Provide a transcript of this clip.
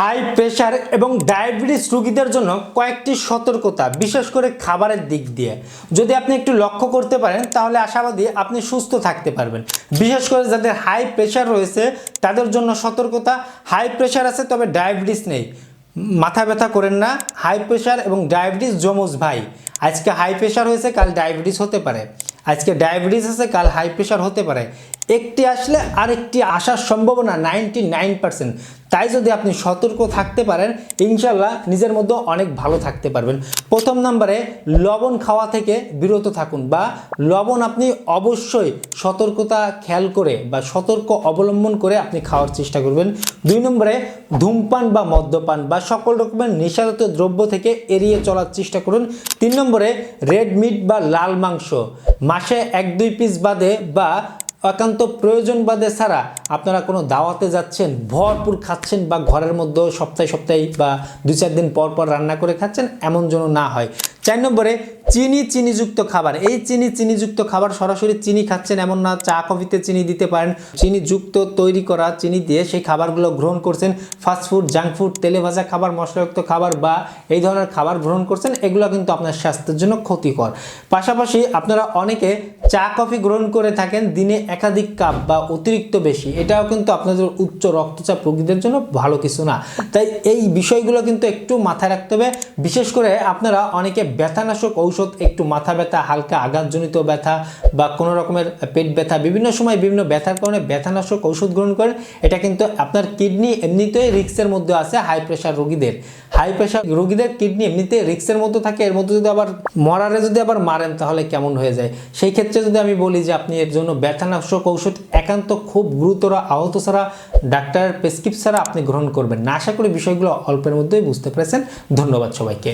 High pressure এবং diabetes রোগীদের জন্য কয়েকটি সতর্কতা, বিশেষ করে খাবারের দিক দিয়ে। যদি আপনি একটু লক্ষ্য করতে পারেন, তাহলে আশাবাদী আপনি সুস্থ থাকতে পারবেন। বিশেষ করে যাদের হাই প্রেশার রয়েছে, তাদের জন্য সতর্কতা, হাই প্রেশার আছে তবে ডায়াবেটিস নেই। মাথা ব্যথা করেন না, হাই প্রেশার এবং ডায়াবেটিস যমজ ভাই। আজকে হাই প্রেশার হয়েছে, কাল ডায়াবেটিস হতে পারে। আজকে ডায়াবেটিস আছে, কাল হাই প্রেশার হতে পারে। একটি আসলে আরেকটি আসার সম্ভাবনা নাইনটি নাইন পার্সেন্ট। তাই যদি আপনি সতর্ক থাকতে পারেন, ইনশাল্লাহ নিজের মধ্যে অনেক ভালো থাকতে পারবেন। প্রথম নম্বরে লবণ খাওয়া থেকে বিরত থাকুন বা লবণ আপনি অবশ্যই সতর্কতা খেয়াল করে বা সতর্ক অবলম্বন করে আপনি খাওয়ার চেষ্টা করবেন। দুই নম্বরে ধূমপান বা মদ্যপান বা সকল রকমের নেশাজাতীয় দ্রব্য থেকে এড়িয়ে চলার চেষ্টা করুন। তিন নম্বরে রেড মিট বা লাল মাংস। মাসে এক দুই পিস বাদে বা একান্ত প্রয়োজন বাদে ছাড়া আপনারা কোনো দাওয়াতে যাচ্ছেন, ভরপুর খাচ্ছেন বা ঘরের মধ্যে সপ্তাহে সপ্তাহে বা দু চার দিন পর পর রান্না করে খাচ্ছেন, এমন যেন না হয়। চার নম্বরে, চিনি চিনিযুক্ত খাবার। এই চিনি চিনিযুক্ত খাবার সরাসরি চিনি খাচ্ছেন এমন না, চা, কফিতে চিনি দিতে পারেন। চিনিযুক্ত তৈরি করা চিনি দিয়ে সেই খাবারগুলো গ্রহণ করছেন। ফাস্টফুড জাঙ্ক ফুড, তেলে ভাজা খাবার, মশলাযুক্ত খাবার বা এই ধরনের খাবার গ্রহণ করছেন, এগুলো কিন্তু আপনার স্বাস্থ্যের জন্য ক্ষতিকর। পাশাপাশি আপনারা অনেকে চা, কফি গ্রহণ করে থাকেন, দিনে একাধিক কাপ বা অতিরিক্ত বেশি, এটাও কিন্তু আপনাদের উচ্চ রক্তচাপ রোগীদের জন্য ভালো কিছু না। তাই এই বিষয়গুলো কিন্তু একটু মাথায় রাখতে হবে। বিশেষ করে আপনারা অনেকে ব্যথানাশক ঔষধ, একটু মাথা ব্যথা, হালকা আঘাতজনিত ব্যথা বা কোনো রকমের পেট ব্যথা, বিভিন্ন সময় বিভিন্ন ব্যথার কারণে ব্যথানাশক ঔষধ গ্রহণ করেন। এটা কিন্তু আপনার কিডনি এমনিতেই রিক্সের মধ্যে আছে, হাই প্রেশার রোগীদের। হাই প্রেশার রোগীদের কিডনি এমনিতে রিক্সের মতো থাকে, এর মধ্যে যদি আবার মরারে যদি আবার মারেন তাহলে কেমন হয়ে যায়? সেই ক্ষেত্রে যদি আমি বলি যে আপনি এর জন্য ব্যথানাশক ঔষধ একান্ত খুব গুরুতর আহত ছাড়া, ডাক্তারের প্রেসক্রিপ ছাড়া আপনি গ্রহণ করবেন না। আশা করি বিষয়গুলো অল্পের মধ্যেই বুঝতে পেরেছেন। ধন্যবাদ সবাইকে।